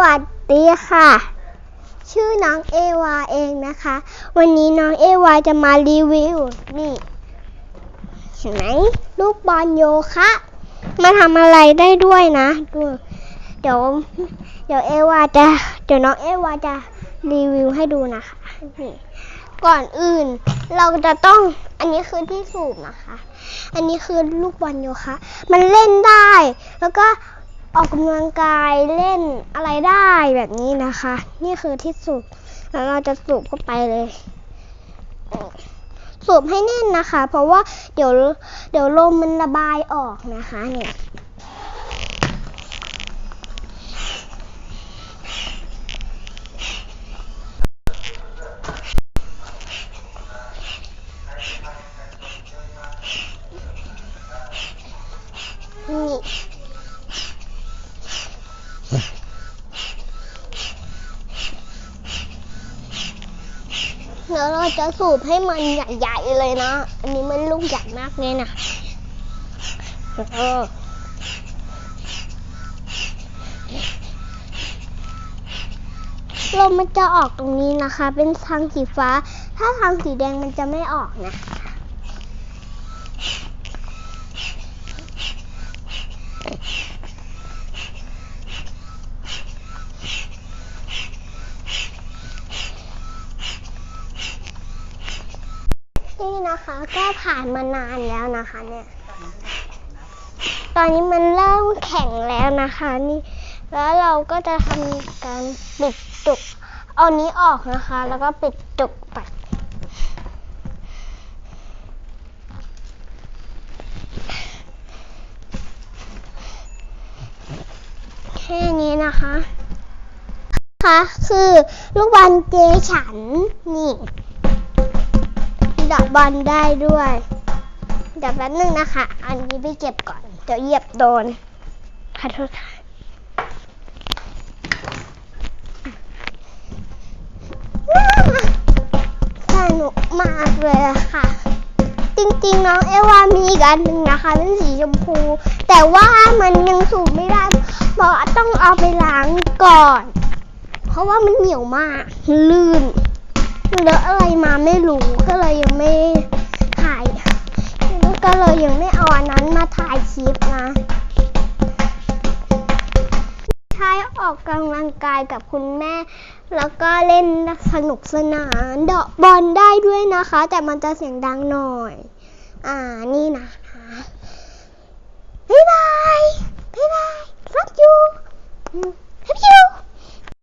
วัสดีค่ะ ชื่อน้องเอวาเองนะคะ วันนี้น้องเอวาจะมารีวิว นี่เห็นไหมลูกบอลโยคะมาทำอะไรได้ด้วยนะดูเดี๋ยว เดี๋ยวเอวาจะ เดี๋ยวน้องเอวาจะรีวิวให้ดูนะคะนี่ก่อนอื่นเราจะต้องอันนี้คือที่สูบนะคะ อันนี้คือลูกบอลโยคะ มันเล่นได้ แล้วก็ ออกกำลังกายเล่นอะไรได้แบบนี้นะคะ นี่คือที่สูบแล้วเราจะสูบเข้าไปเลย สูบให้แน่นนะคะ เพราะว่าเดี๋ยวเดี๋ยวลมมันระบายออกนะคะเนี่ยนี่ เดี๋ยวเราจะสูบให้มันใหญ่ๆเลยนะ อันนี้มันลูกใหญ่มากเลยนะเออลมมันจะออกตรงนี้นะคะ เป็นทางสีฟ้า ถ้าทางสีแดงมันจะไม่ออกนะ นี่นะคะ ก็ผ่านมานานแล้วนะคะเนี่ย ตอนนี้มันเริ่มแข็งแล้วนะคะนี่ แล้วเราก็จะทำการปิดจุก เอานี้ออกนะคะ แล้วก็ปิดจุกไปแค่นี้นะคะ ค่ะ คือลูกบอลเจฉันนี่ บอลได้ด้วยเดี๋ยวแป๊บนึงนะคะ อันนี้ไปเก็บก่อนเดี๋ยวเหยียบโดนขอโทษค่ะสนุกมากเลยค่ะ จริงๆ น้องเอวามีอีกอันหนึ่งนะคะเป็นสีชมพู แต่ว่ามันยังสูบไม่ได้เพราะต้องเอาไปล้างก่อน เพราะว่ามันเหนียวมากลื่น เลอะอะไรมาไม่รู้ก็เลยยังไม่ถ่าย ก็เลยยังไม่เอาอันนั้นมาถ่ายคลิปนะใช้ออกกำลังกายกับคุณแม่ แล้วก็เล่นสนุกสนานเดาะบอลได้ด้วยนะคะ แต่มันจะเสียงดังหน่อย อ่านี่นะคะบ๊ายบายบ๊ายบายรักอยู่